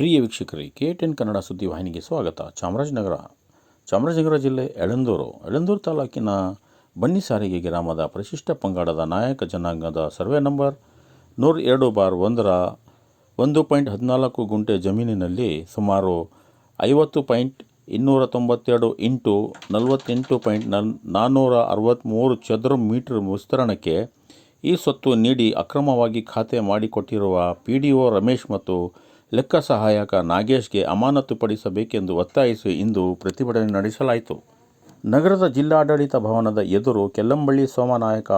ಪ್ರಿಯ ವೀಕ್ಷಕರೇ, K ten Kannada ಸುದ್ದಿ ವಾಹಿನಿಗೆ ಸ್ವಾಗತ. ಚಾಮರಾಜನಗರ ಚಾಮರಾಜನಗರ ಜಿಲ್ಲೆ ಎಳಂದೂರು ಎಳಂದೂರು ತಾಲೂಕಿನ ಬನ್ನಿ ಸಾರಿಗೆ ಗ್ರಾಮದ ಪರಿಶಿಷ್ಟ ಪಂಗಡದ ನಾಯಕ ಜನಾಂಗದ ಸರ್ವೆ ನಂಬರ್ ನೂರ ಎರಡು ಬಾರ್ ಒಂದರ ಒಂದು ಪಾಯಿಂಟ್ ಹದಿನಾಲ್ಕು ಗುಂಟೆ ಜಮೀನಿನಲ್ಲಿ ಸುಮಾರು ಐವತ್ತು ಪಾಯಿಂಟ್ ಇನ್ನೂರ ತೊಂಬತ್ತೆರಡು ಇಂಟು ನಲವತ್ತೆಂಟು ಪಾಯಿಂಟ್ ನಲ್ ನಾನ್ನೂರ ಅರವತ್ತ್ಮೂರು ಚದರ ಮೀಟರ್ ವಿಸ್ತರಣಕ್ಕೆ ಈ ಸ್ವತ್ತು ನೀಡಿ ಅಕ್ರಮವಾಗಿ ಖಾತೆ ಮಾಡಿಕೊಟ್ಟಿರುವ ಪಿ ಡಿ ಒ ರಮೇಶ್ ಮತ್ತು ಲೆಕ್ಕ ಸಹಾಯಕ ನಾಗೇಶ್ಗೆ ಅಮಾನತುಪಡಿಸಬೇಕೆಂದು ಒತ್ತಾಯಿಸಿ ಇಂದು ಪ್ರತಿಭಟನೆ ನಡೆಸಲಾಯಿತು. ನಗರದ ಜಿಲ್ಲಾಡಳಿತ ಭವನದ ಎದುರು ಕೆಲ್ಲಂಬಳ್ಳಿ ಸೋಮನಾಯಕ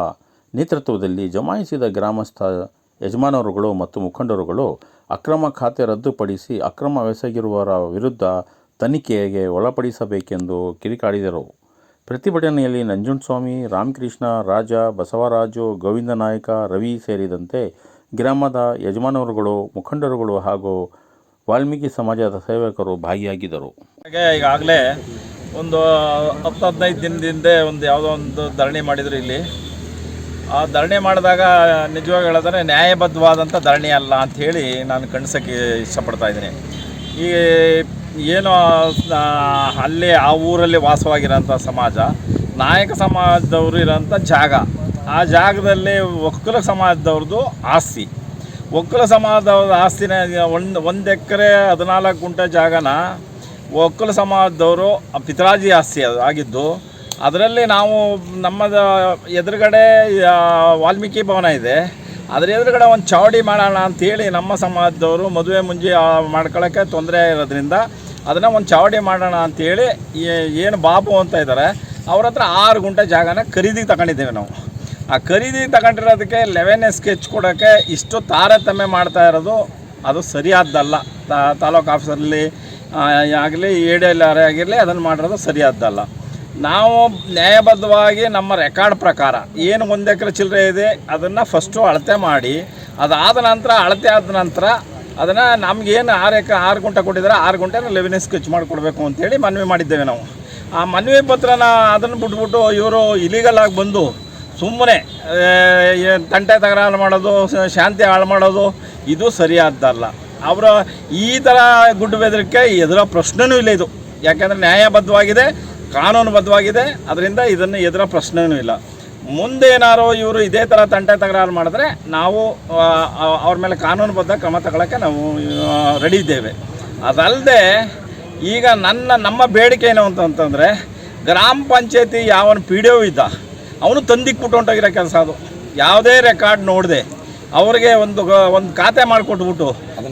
ನೇತೃತ್ವದಲ್ಲಿ ಜಮಾಯಿಸಿದ ಗ್ರಾಮಸ್ಥ ಯಜಮಾನರುಗಳು ಮತ್ತು ಮುಖಂಡರುಗಳು ಅಕ್ರಮ ಖಾತೆ ರದ್ದುಪಡಿಸಿ ಅಕ್ರಮವೆಸಗಿರುವವರ ವಿರುದ್ಧ ತನಿಖೆಗೆ ಒಳಪಡಿಸಬೇಕೆಂದು ಕಿರಿಕಾಡಿದರು ಪ್ರತಿಭಟನೆಯಲ್ಲಿ ನಂಜುಂಡಸ್ವಾಮಿ ರಾಮಕೃಷ್ಣ, ರಾಜ, ಬಸವರಾಜು, ಗೋವಿಂದ ನಾಯಕ, ರವಿ ಸೇರಿದಂತೆ ಗ್ರಾಮದ ಯಜಮಾನರುಗಳು, ಮುಖಂಡರುಗಳು ಹಾಗೂ ವಾಲ್ಮೀಕಿ ಸಮಾಜದ ಸೇವಕರು ಭಾಗಿಯಾಗಿದ್ದರು. ಹಾಗೆ ಈಗಾಗಲೇ ಒಂದು ಹತ್ತು ಹದಿನೈದು ದಿನದಿಂದ ಒಂದು ಯಾವುದೋ ಒಂದು ಧರಣಿ ಮಾಡಿದ್ರು ಇಲ್ಲಿ. ಆ ಧರಣಿ ಮಾಡಿದಾಗ ನಿಜವಾಗಿ ಹೇಳಿದ್ರೆ ನ್ಯಾಯಬದ್ಧವಾದಂಥ ಧರಣಿ ಅಲ್ಲ ಅಂತ ಹೇಳಿ ನಾನು ಕಣ್ಸೋಕ್ಕೆ ಇಷ್ಟಪಡ್ತಾ ಇದ್ದೀನಿ. ಈ ಏನು ಅಲ್ಲಿ ಆ ಊರಲ್ಲಿ ವಾಸವಾಗಿರೋಂಥ ಸಮಾಜ, ನಾಯಕ ಸಮಾಜದವರು ಇರೋಂಥ ಜಾಗ ಆ ಜಾಗದಲ್ಲಿ ಒಕ್ಕಲ ಸಮಾಜದವ್ರದ್ದು ಆಸ್ತಿ. ಒಕ್ಕಲ ಸಮಾಜದವ್ರ ಆಸ್ತಿನ ಒಂದು ಒಂದು ಎಕರೆ ಹದಿನಾಲ್ಕು ಗುಂಟೆ ಜಾಗನ ಒಕ್ಕಲ ಸಮಾಜದವರು ಪಿತರಾಜಿ ಆಸ್ತಿ ಅದು ಆಗಿದ್ದು, ಅದರಲ್ಲಿ ನಾವು ನಮ್ಮದ ಎದುರುಗಡೆ ವಾಲ್ಮೀಕಿ ಭವನ ಇದೆ. ಅದ್ರ ಎದುರುಗಡೆ ಒಂದು ಚಾವಡಿ ಮಾಡೋಣ ಅಂತೇಳಿ ನಮ್ಮ ಸಮಾಜದವರು ಮದುವೆ ಮುಂಜಿ ಮಾಡ್ಕೊಳ್ಳೋಕ್ಕೆ ತೊಂದರೆ ಇರೋದ್ರಿಂದ ಅದನ್ನು ಒಂದು ಚಾವಡಿ ಮಾಡೋಣ ಅಂತೇಳಿ ಏನು ಬಾಬು ಅಂತ ಇದ್ದಾರೆ ಅವ್ರ ಹತ್ರ ಆರು ಗುಂಟೆ ಜಾಗನ ಖರೀದಿಗೆ ತಗೊಂಡಿದ್ದೇವೆ ನಾವು. ಆ ಖರೀದಿ ತಗೊಂಡಿರೋದಕ್ಕೆ ಲೆವೆನ್ ಸ್ಕೆಚ್ ಕೊಡೋಕ್ಕೆ ಇಷ್ಟು ತಾರತಮ್ಯ ಮಾಡ್ತಾ ಇರೋದು, ಅದು ಸರಿಯಾದ್ದಲ್ಲ. ತಾಲೂಕ್ ಆಫೀಸಲ್ಲಿ ಆಗಲಿ ಆರ್ ಆಗಿರಲಿ, ಅದನ್ನು ಮಾಡಿರೋದು ಸರಿಯಾದ್ದಲ್ಲ. ನಾವು ನ್ಯಾಯಬದ್ಧವಾಗಿ ನಮ್ಮ ರೆಕಾರ್ಡ್ ಪ್ರಕಾರ ಏನು ಒಂದು ಎಕರೆ ಚಿಲ್ಲರೆ ಇದೆ, ಅದನ್ನು ಫಸ್ಟು ಅಳತೆ ಮಾಡಿ, ಅದಾದ ನಂತರ, ಅಳತೆ ಆದ ನಂತರ ಅದನ್ನು ನಮಗೇನು ಆರು ಎಕರೆ, ಆರು ಗುಂಟೆ ಕೊಟ್ಟಿದ್ದಾರೆ ಆರು ಗುಂಟೆ ಲೆವೆನ್ ಸ್ಕೆಚ್ ಮಾಡಿಕೊಡ್ಬೇಕು ಅಂತೇಳಿ ಮನವಿ ಮಾಡಿದ್ದೇವೆ ನಾವು. ಆ ಮನವಿ ಪತ್ರನ ಅದನ್ನು ಬಿಟ್ಬಿಟ್ಟು ಇವರು ಇಲಿಗಲ್ ಆಗಿ ಬಂದು ಸುಮ್ಮನೆ ತಂಟೆ ತಕರಾರು ಮಾಡೋದು, ಶಾಂತಿ ಹಾಳು ಮಾಡೋದು, ಇದು ಸರಿಯಾದ್ದಲ್ಲ. ಅವರ ಈ ಥರ ಗುಡ್ಡು ಬೆದರಿಕೆ ಎದುರೋ ಪ್ರಶ್ನೆನೂ ಇಲ್ಲ ಇದು. ಯಾಕೆಂದರೆ ನ್ಯಾಯಬದ್ಧವಾಗಿದೆ, ಕಾನೂನುಬದ್ಧವಾಗಿದೆ, ಅದರಿಂದ ಇದನ್ನು ಎದುರೋ ಪ್ರಶ್ನೆನೂ ಇಲ್ಲ. ಮುಂದೆ ಏನಾರು ಇವರು ಇದೇ ಥರ ತಂಟೆ ತಕರಾರು ಮಾಡಿದ್ರೆ ನಾವು ಅವ್ರ ಮೇಲೆ ಕಾನೂನುಬದ್ಧ ಕ್ರಮ ತಗೊಳ್ಳೋಕ್ಕೆ ನಾವು ರೆಡಿ ಇದ್ದೇವೆ. ಅದಲ್ಲದೆ ಈಗ ನನ್ನ, ನಮ್ಮ ಬೇಡಿಕೆ ಏನು ಅಂತಂತಂದರೆ ಗ್ರಾಮ ಪಂಚಾಯತಿ ಯಾವನ ಪಿ ಡಿ ಓ ಇದ್ದ ಅವನು ತಂದಿಕ್ಬಿಟ್ಟು ಹೊಂಟೋಗಿರೋ ಕೆಲಸ ಅದು. ಯಾವುದೇ ರೆಕಾರ್ಡ್ ನೋಡಿದೆ ಅವ್ರಿಗೆ ಒಂದು ಒಂದು ಖಾತೆ ಮಾಡಿಕೊಟ್ಬಿಟ್ಟು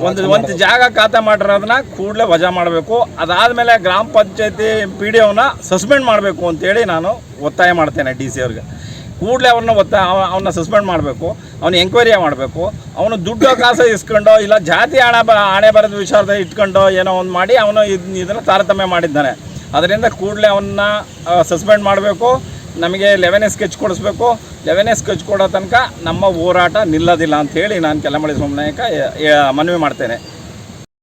ಒಂದು ಒಂದು ಜಾಗ ಖಾತೆ ಮಾಡಿರೋದನ್ನ ಕೂಡಲೇ ವಜಾ ಮಾಡಬೇಕು. ಅದಾದಮೇಲೆ ಗ್ರಾಮ ಪಂಚಾಯತಿ ಪಿ ಡಿ ಅವನ್ನ ಸಸ್ಪೆಂಡ್ ಮಾಡಬೇಕು ಅಂತೇಳಿ ನಾನು ಒತ್ತಾಯ ಮಾಡ್ತೇನೆ ಡಿ ಸಿ ಅವ್ರಿಗೆ. ಕೂಡಲೇ ಅವ್ರನ್ನ ಒತ್ತಾಯ ಅವನ್ನ ಸಸ್ಪೆಂಡ್ ಮಾಡಬೇಕು. ಅವ್ನು ಎಂಕ್ವೈರಿ ಮಾಡಬೇಕು. ಅವನು ದುಡ್ಡು ಕಾಸು ಇಸ್ಕೊಂಡು ಇಲ್ಲ ಜಾತಿ ಹಣ ಬ ಹಣೆ ಬರೋದು ವಿಚಾರದ ಇಟ್ಕೊಂಡು ಏನೋ ಒಂದು ಮಾಡಿ ಅವನು ಇದನ್ನ ತಾರತಮ್ಯ ಮಾಡಿದ್ದಾನೆ. ಅದರಿಂದ ಕೂಡಲೇ ಅವನ್ನ ಸಸ್ಪೆಂಡ್ ಮಾಡಬೇಕು. ನಮಗೆ ಲೆವೆನ್ ಸ್ಕೆಚ್ ಕೊಡಿಸ್ಬೇಕು. ಲೆವೆನ್ ಸ್ಕೆಚ್ ಕೊಡೋ ತನಕ ನಮ್ಮ ಹೋರಾಟ ನಿಲ್ಲೋದಿಲ್ಲ ಹೇಳಿ ನಾನು ಕೆಲಮಳಿ ಸೋಮನಾಯಕ ಮನವಿ ಮಾಡ್ತೇನೆ.